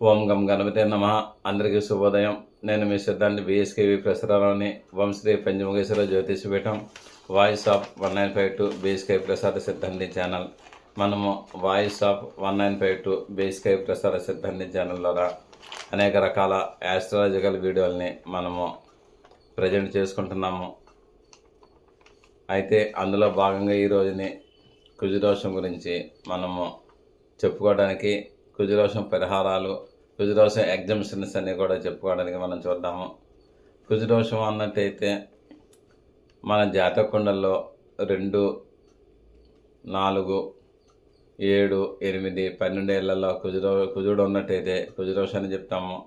ఓం గం గణపతి నమ. అందరికీ శుభోదయం. నేను మీ సిద్ధాంతి బిఎస్కేవి ప్రసారాన్ని Vamsri Panchamukheshwara జ్యోతిషపీఠం voice of one nine five two BSK Prasada సిద్ధాంతి ఛానల్ మనము voice of one nine five two BSK Prasada సిద్ధాంతి ఛానల్ ద్వారా అనేక రకాల యాస్ట్రాలజికల్ వీడియోల్ని మనము ప్రజెంట్ చేసుకుంటున్నాము. అయితే అందులో భాగంగా ఈ రోజుని కుజుదోషం గురించి మనము చెప్పుకోవడానికి కుజుదోషం పరిహారాలు కుజుదోషం ఎగ్జామ్షన్స్ అన్ని కూడా చెప్పుకోవడానికి మనం చూద్దాము. కుజుదోషం అన్నట్టయితే మన జాతకుండల్లో రెండు నాలుగు ఏడు ఎనిమిది పన్నెండు ఏళ్ళలో కుజుడో కుజుడు ఉన్నట్టయితే కుజుదోషం అని చెప్తాము.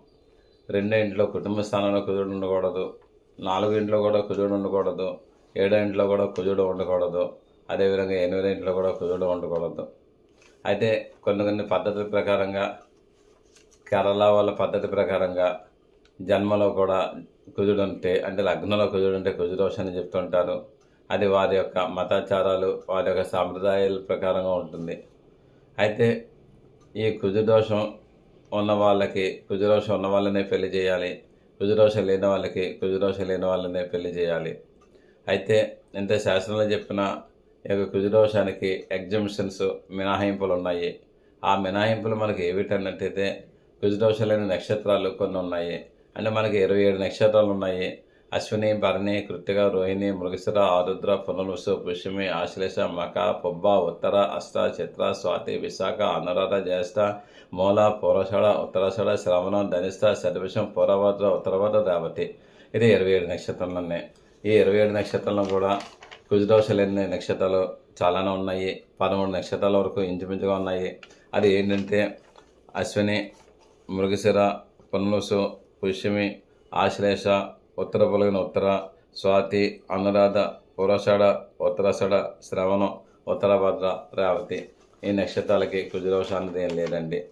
రెండో ఇంట్లో కుటుంబ స్థానంలో కుజుడు ఉండకూడదు. నాలుగు ఇంట్లో కూడా కుజుడు ఉండకూడదు. ఏడో ఇంట్లో కూడా కుజుడు ఉండకూడదు. అదేవిధంగా ఎనిమిదో ఇంట్లో కూడా కుజుడు ఉండకూడదు. అయితే కొన్ని కొన్ని పద్ధతుల ప్రకారంగా కేరళ వాళ్ళ పద్ధతి ప్రకారంగా జన్మలో కూడా కుజుడు ఉంటే అంటే లగ్నంలో కుజుడు ఉంటే కుజుదోషం అని చెప్తుంటారు. అది వారి యొక్క మతాచారాలు వారి యొక్క సాంప్రదాయాల ప్రకారంగా ఉంటుంది. అయితే ఈ కుజుదోషం ఉన్న వాళ్ళకి కుజుదోషం ఉన్న వాళ్ళనే పెళ్ళి చేయాలి. కుజుదోషం లేని వాళ్ళకి కుజుదోషం లేని వాళ్ళనే పెళ్ళి చేయాలి. అయితే ఎంత శాస్త్రంలో చెప్పిన ఈ యొక్క కుజదోషానికి ఎగ్జిబిషన్స్ మినహాయింపులు ఉన్నాయి ఆ మినహాయింపులు మనకి ఏమిటన్నట్టయితే కుజదోషాలైన లేని నక్షత్రాలు కొన్ని ఉన్నాయి అంటే మనకి ఇరవై ఏడు నక్షత్రాలు ఉన్నాయి అశ్విని భరణి కృత్తిక రోహిణి మృగశిర ఆరుద్ర పునర్వసు పుష్యమి ఆశ్లేష మక పొబ్బ ఉత్తర అష్ట చిత్ర స్వాతి విశాఖ అనురాధ జ్యేష్ఠ మూల పూర్వషడ ఉత్తరాషాఢ శ్రవణం ధనిష్ట శతవిషం పూర్వభద్ర ఉత్తరభద్ర రేవతి. ఇది ఇరవై ఏడు నక్షత్రాలు ఉన్నాయి ఈ ఇరవై ఏడు నక్షత్రాలను కూడా కుజదోషాలు లేని నక్షత్రాలు చాలానే ఉన్నాయి. పదమూడు నక్షత్రాల వరకు ఇంచుమించుగా ఉన్నాయి. అది ఏంటంటే అశ్విని మృగశిర పునరుసు పుష్యమి ఆశ్లేష ఉత్తర పొలగిన ఉత్తర స్వాతి అనురాధ పురషాఢ ఉత్తరాషాఢ శ్రవణం ఉత్తరభద్ర రేవతి. ఈ నక్షత్రాలకి కుజదోష అనేది ఏం లేదండి.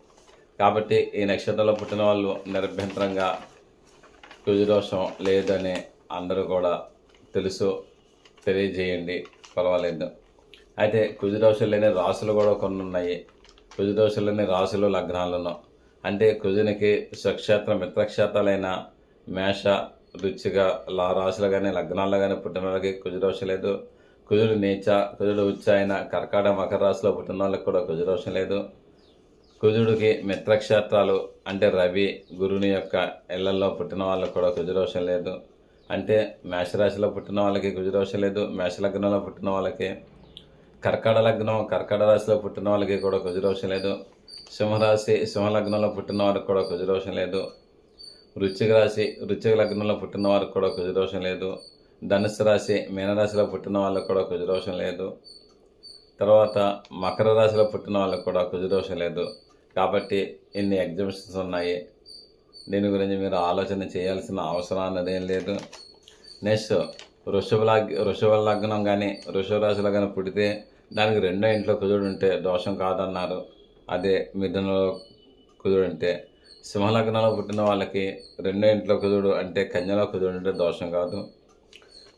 కాబట్టి ఈ నక్షత్రంలో పుట్టిన వాళ్ళు నిరభ్యంతరంగా కుజదోషం లేదని అందరూ కూడా తెలుసు. తెలియజేయండి. పర్వాలేదు. అయితే కుజదోషం లేని రాసులు కూడా కొన్ని ఉన్నాయి కుజదోషం లేని రాసులు లగ్నాలను అంటే కుజునికి స్వక్షేత్ర మిత్రక్షేత్రాలైన మేష రుచిగా లా రాశులు కానీ లగ్నాల్లో కానీ పుట్టిన వాళ్ళకి కుజదోషం లేదు. కుజుడు నీచ కుజుడు ఉచ్చ అయిన కర్కాట మకర రాశిలో పుట్టిన వాళ్ళకి కూడా కుజదోషం లేదు. కుజుడికి మిత్రక్షేత్రాలు అంటే రవి గురుని యొక్క ఇళ్ళలో పుట్టిన వాళ్ళకి కూడా కుజదోషం లేదు. అంటే మేషరాశిలో పుట్టిన వాళ్ళకి కుజదోషం లేదు మేష లగ్నంలో పుట్టిన వాళ్ళకి కర్కాట లగ్నం కర్కాట రాశిలో పుట్టిన వాళ్ళకి కూడా కుజదోషం లేదు. సింహరాశి సింహలగ్నంలో పుట్టిన వారికి కూడా కుజదోషం లేదు. వృశ్చిక రాశి వృశ్చిక లగ్నంలో పుట్టిన వారికి కూడా కుజదోషం లేదు. ధనుసు రాశి మీనరాశిలో పుట్టిన వాళ్ళకి కూడా కుజదోషం లేదు. తర్వాత మకర రాశిలో పుట్టిన వాళ్ళకి కూడా కుజదోషం లేదు. కాబట్టి ఇన్ని ఎగ్జిబిషన్స్ ఉన్నాయి? దీని గురించి మీరు ఆలోచన చేయాల్సిన అవసరం అన్నది ఏం లేదు. నెక్స్ట్ వృషభ లగ్ వృషభ లగ్నం కానీ వృషభ రాశిలో కానీ పుడితే దానికి రెండో ఇంట్లో కుజుడు ఉంటే దోషం కాదన్నారు. అదే మిథునలో కుజుడు ఉంటే. సింహలగ్నంలో పుట్టిన వాళ్ళకి రెండో ఇంట్లో కుదుడు అంటే కన్యలో కుజుడు ఉంటే దోషం కాదు.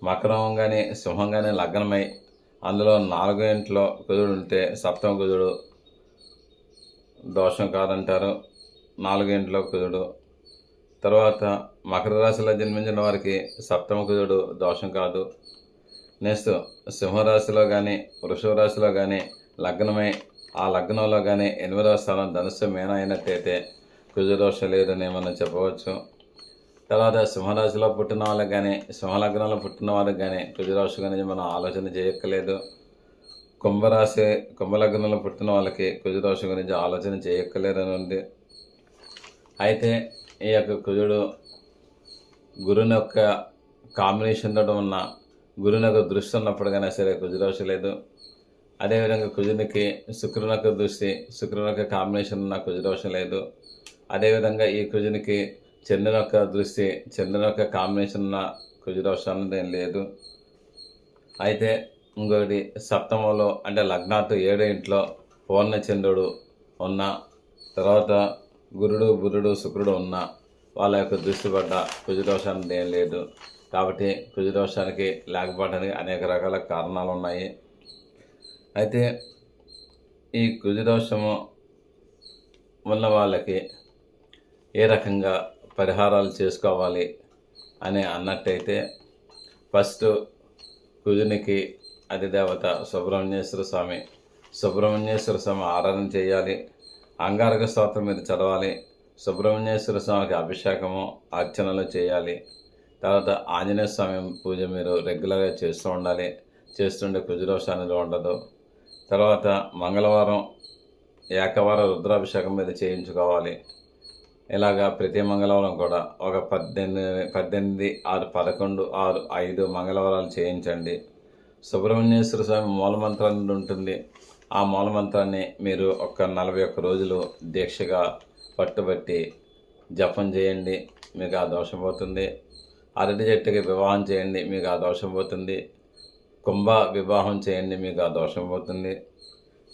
మకరం కానీ సింహం కానీ లగ్నమై అందులో నాలుగో ఇంట్లో కుదుడు ఉంటే సప్తమ కుదుడు దోషం కాదంటారు. నాలుగో ఇంట్లో కుదుడు తర్వాత మకర రాశిలో జన్మించిన వారికి సప్తమ కుజుడు దోషం కాదు. నెక్స్ట్ సింహరాశిలో కానీ వృషభ రాశిలో కానీ లగ్నమై ఆ లగ్నంలో కానీ ఎనిమిదవ స్థానం ధనుస్సు మీన అయినట్టయితే కుజదోషం లేదని మనం చెప్పవచ్చు. తర్వాత సింహరాశిలో పుట్టిన వాళ్ళకి కానీ సింహలగ్నంలో పుట్టిన వాళ్ళకి కానీ కుజదోషం గురించి మనం ఆలోచన చేయక్కలేదు కుంభరాశి కుంభలగ్నంలో పుట్టిన వాళ్ళకి కుజదోషం గురించి ఆలోచన చేయక్కలేదని ఉంది. అయితే ఈ యొక్క కుజుడు గురుని యొక్క కాంబినేషన్తో ఉన్న గురుని యొక్క దృష్టి ఉన్నప్పటికైనా సరే కుజురాశి లేదు. అదేవిధంగా కుజునికి శుక్రుని యొక్క దృష్టి శుక్రుని యొక్క కాంబినేషన్ ఉన్న కుజురాశి లేదు. అదేవిధంగా ఈ కుజునికి చంద్రుని యొక్క దృష్టి చంద్రుని యొక్క కాంబినేషన్ ఉన్న కుజురాశి అన్నది ఏం లేదు. అయితే ఇంకొకటి సప్తమంలో అంటే లగ్నాత్ ఏడో ఇంట్లో పూర్ణచంద్రుడు ఉన్న తర్వాత గురుడు బుధుడు శుక్రుడు ఉన్న వాళ్ళ యొక్క దృష్టి పడ్డ కుజదోషానికి ఏం లేదు కాబట్టి కుజదోషానికి లేకపోవడానికి అనేక రకాల కారణాలు ఉన్నాయి. అయితే ఈ కుజదోషము ఉన్న వాళ్ళకి ఏ రకంగా పరిహారాలు చేసుకోవాలి అని అన్నట్టయితే ఫస్ట్ కుజునికి అధిదేవత సుబ్రహ్మణ్యేశ్వర స్వామి సుబ్రహ్మణ్యేశ్వర స్వామి ఆరాధన చేయాలి. అంగారక స్తోత్రం మీద చదవాలి. సుబ్రహ్మణ్యేశ్వర స్వామికి అభిషేకము అర్చనలు చేయాలి. తర్వాత ఆంజనేయ స్వామి పూజ మీరు రెగ్యులర్గా చేస్తూ ఉండాలి. చేస్తుండే కుజదోషం అనేది ఉండదు. తర్వాత మంగళవారం ఏకవార రుద్రాభిషేకం మీద చేయించుకోవాలి. ఇలాగా ప్రతి మంగళవారం కూడా ఒక పద్దెనిమిది పద్దెనిమిది ఆరు పదకొండు ఆరు ఐదు మంగళవారాలు చేయించండి. సుబ్రహ్మణ్యేశ్వర స్వామి మూలమంత్రం ఉంటుంది. ఆ మూలమంత్రాన్ని మీరు ఒక నలభై ఒక్క రోజులు దీక్షగా పట్టుబట్టి జపం చేయండి మీకు ఆ దోషం పోతుంది. అరటి చెట్టుకి వివాహం చేయండి మీకు ఆ దోషం పోతుంది. కుంభ వివాహం చేయండి మీకు ఆ దోషం పోతుంది.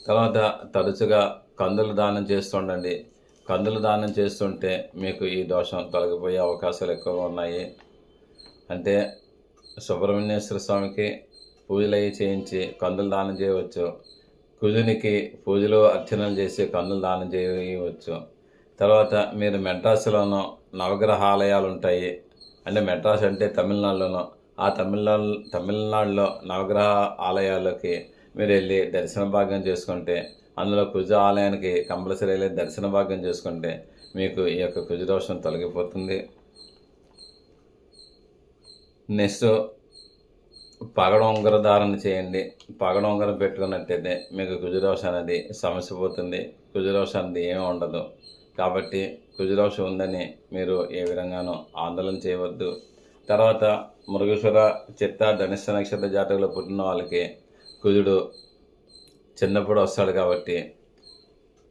తర్వాత తరచుగా కందులు దానం చేస్తుండండి. కందులు దానం చేస్తుంటే మీకు ఈ దోషం తొలగిపోయే అవకాశాలు ఎక్కువగా ఉన్నాయి. అంటే సుబ్రహ్మణ్యేశ్వర స్వామికి పూజలు అవి చేయించి కందులు దానం చేయవచ్చు. కుజునికి పూజలు అర్చనలు చేసి కన్నులు దానం చేయవచ్చు. తర్వాత మీరు మెడ్రాస్లోనూ నవగ్రహ ఆలయాలు ఉంటాయి అంటే మెడ్రాస్ అంటే తమిళనాడులోనూ ఆ తమిళనాడు తమిళనాడులో నవగ్రహ ఆలయాల్లోకి మీరు వెళ్ళి దర్శన భాగ్యం చేసుకుంటే అందులో కుజ ఆలయానికి కంపల్సరీ వెళ్ళి దర్శన భాగ్యం చేసుకుంటే మీకు ఈ యొక్క కుజదోషం తొలగిపోతుంది. నెక్స్ట్ పగడొంగర ధారణ చేయండి. పగడొంగర ఉంగరం పెట్టుకున్నట్టయితే మీకు కుజదోషం అనేది సమస్య పోతుంది. కుజదోషం అనేది ఏమీ ఉండదు. కాబట్టి కుజదోషం ఉందని మీరు ఏ విధంగానూ ఆందోళన చేయవద్దు. తర్వాత మృగేశ్వర చిత్త ధనిష్ట నక్షత్ర జాతకులు పుట్టిన వాళ్ళకి కుజుడు చిన్నప్పుడు వస్తాడు కాబట్టి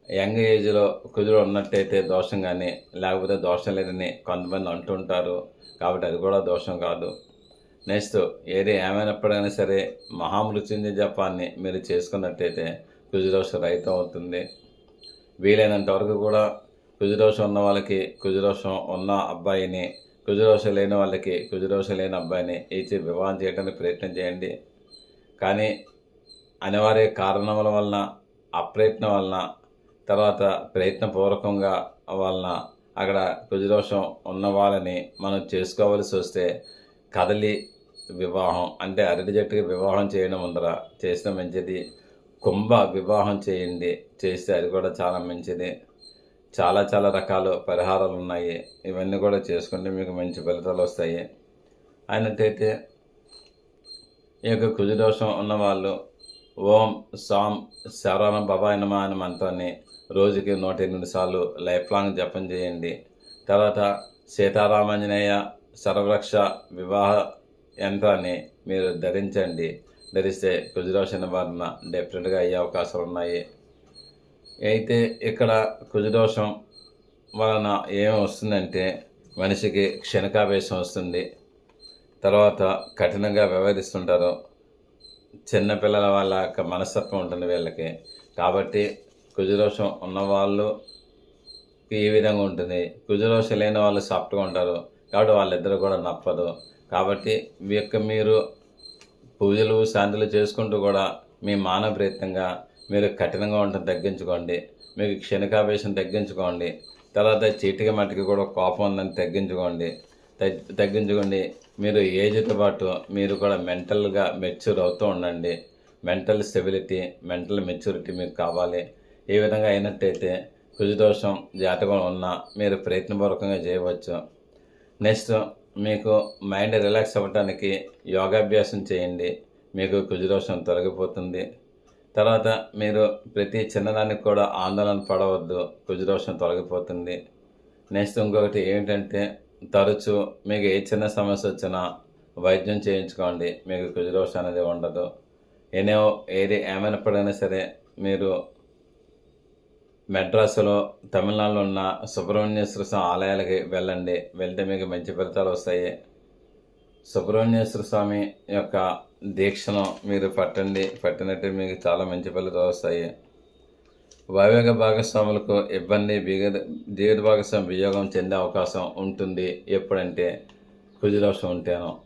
యంగ్ ఏజ్లో కుజుడు ఉన్నట్టయితే దోషం కానీ లేకపోతే దోషం లేదని కొంతమంది అంటుంటారు. కాబట్టి అది కూడా దోషం కాదు. నెక్స్ట్ ఏది ఏమైనప్పుడైనా సరే మహామృత్యుంజయ జపాన్ని మీరు చేసుకున్నట్టయితే కుజదోషం రహితం అవుతుంది వీలైనంత వరకు కూడా కుజదోషం ఉన్న వాళ్ళకి కుజదోషం ఉన్న అబ్బాయిని కుజదోషం లేని వాళ్ళకి కుజదోషం లేని అబ్బాయిని ఇచ్చి వివాహం చేయడానికి ప్రయత్నం చేయండి. కానీ అనివార్య కారణముల వలన అప్రయత్నం వలన తర్వాత ప్రయత్నపూర్వకంగా వలన అక్కడ కుజదోషం ఉన్న వాళ్ళని మనం చేసుకోవలసి వస్తే కదలి వివాహం. అంటే అరటి చెట్టుకి వివాహం చేయడం ముందర చేస్తే మంచిది. కుంభ వివాహం చేయండి. చేస్తే అది కూడా చాలా మంచిది. చాలా చాలా రకాలు పరిహారాలు ఉన్నాయి. ఇవన్నీ కూడా చేసుకుంటే మీకు మంచి ఫలితాలు వస్తాయి. అయినట్టయితే ఈ యొక్క కుజదోషం ఉన్నవాళ్ళు ఓం సాం శరణ బాబాయ్ నమ అనే మంత్రాన్ని రోజుకి నూట ఎనిమిది సార్లు లైఫ్ లాంగ్ జపం చేయండి. తర్వాత సీతారామాంజనేయ సర్వరక్ష వివాహ యంత్రాన్ని మీరు ధరించండి. ధరిస్తే కుజదోష నివారణ డెఫినెట్గా అయ్యే అవకాశాలు ఉన్నాయి. అయితే ఇక్కడ కుజదోషం వలన ఏం వస్తుందంటే మనిషికి క్షణికావేశం వస్తుంది. తర్వాత కఠినంగా వ్యవహరిస్తుంటారు. చిన్నపిల్లల వాళ్ళ యొక్క మనస్తత్వం ఉంటుంది వీళ్ళకి. కాబట్టి కుజదోషం ఉన్నవాళ్ళు ఈ విధంగా ఉంటుంది. కుజదోషం లేని వాళ్ళు సాఫ్ట్గా ఉంటారు. కాబట్టి వాళ్ళిద్దరు కూడా నప్పదు కాబట్టి మీ యొక్క మీరు పూజలు శాంతులు చేసుకుంటూ కూడా మీ మానవ ప్రయత్నంగా మీరు కఠినంగా ఉండటం తగ్గించుకోండి. మీకు క్షణికావేశం తగ్గించుకోండి. తర్వాత చీటికి మట్టికి కూడా కోపం ఉందని తగ్గించుకోండి. తగ్- తగ్గించుకోండి. మీరు ఏజ్తో పాటు మీరు కూడా మెంటల్గా మెచ్యూర్ అవుతూ ఉండండి. మెంటల్ స్టెబిలిటీ మెంటల్ మెచ్యూరిటీ మీకు కావాలి. ఈ విధంగా అయినట్టయితే కుజదోషం జాతకం ఉన్నా మీరు ప్రయత్నపూర్వకంగా చేయవచ్చు. నెక్స్ట్ మీకు మైండ్ రిలాక్స్ అవ్వటానికి యోగాభ్యాసం చేయండి. మీకు కుజరోషం తొలగిపోతుంది. తర్వాత మీరు ప్రతి చిన్నదానికి కూడా ఆందోళన పడవద్దు. కుజరోషం తొలగిపోతుంది. నెక్స్ట్ ఇంకొకటి ఏమిటంటే తరచూ మీకు ఏ చిన్న సమస్య వచ్చినా వైద్యం చేయించుకోండి. మీకు కుజరోషం అనేది ఉండదు. ఎన్నో ఏది ఏమైనప్పుడైనా సరే మీరు మెడ్రాసులో తమిళనాడులో ఉన్న సుబ్రహ్మణ్యేశ్వర స్వామి ఆలయాలకి వెళ్ళండి. వెళ్తే మీకు మంచి ఫలితాలు వస్తాయి. సుబ్రహ్మణ్యేశ్వర స్వామి యొక్క దీక్షను మీరు పట్టండి. పట్టినట్టు మీకు చాలా మంచి ఫలితాలు వస్తాయి. వైవేక భాగస్వాములకు ఇబ్బంది బిగ జీవిత భాగస్వామి వియోగం చెందే అవకాశం ఉంటుంది. ఎప్పుడంటే కుజదోషం ఉంటేనో.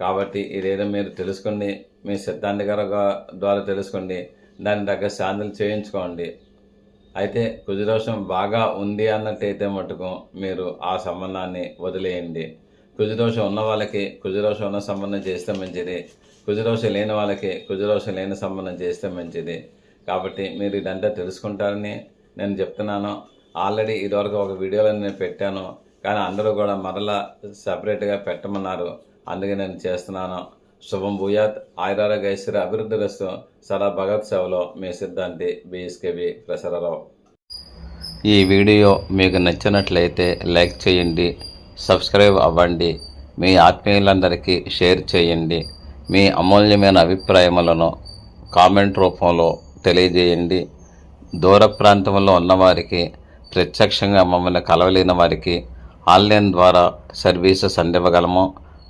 కాబట్టి ఇదేదో మీరు తెలుసుకోండి. మీ సిద్ధాంతికర ద్వారా తెలుసుకోండి. దాని తగ్గ శాంతులు చేయించుకోండి. అయితే కుజదోషం బాగా ఉంది అన్నట్టయితే మటుకు మీరు ఆ సంబంధాన్ని వదిలేయండి. కుజదోషం ఉన్న వాళ్ళకి కుజదోషం ఉన్న సంబంధం చేస్తే మంచిది. కుజదోషం లేని వాళ్ళకి కుజదోషం లేని సంబంధం చేస్తే మంచిది. కాబట్టి మీరు ఇదంతా తెలుసుకుంటారని నేను చెప్తున్నాను. ఆల్రెడీ ఇదివరకు ఒక వీడియోలో నేను పెట్టాను. కానీ అందరూ కూడా మరలా సపరేట్గా పెట్టమన్నారు. అందుకే నేను చేస్తున్నాను. శుభం భూయాత్. ఆయురారోగ్య గైశ్వర అభివృద్ధి రస్తు. సదా భగత్ సేవలో మీ సిద్ధాంతి బిఎస్కేవి ప్రసరరావు. ఈ వీడియో మీకు నచ్చినట్లయితే లైక్ చేయండి సబ్స్క్రైబ్ అవ్వండి మీ ఆత్మీయులందరికీ షేర్ చేయండి మీ అమూల్యమైన అభిప్రాయములను కామెంట్ రూపంలో తెలియజేయండి. దూర ప్రాంతంలో ఉన్నవారికి ప్రత్యక్షంగా మమ్మల్ని కలవలేని వారికి ఆన్లైన్ ద్వారా services అందివ్వగలము.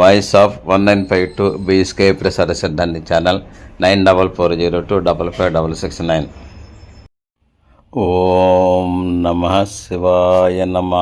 voice of one nine five two BSK Prasada సిద్ధాంతి channel nine double four zero two double five double six nine. ఓం నమ శివాయ నమ.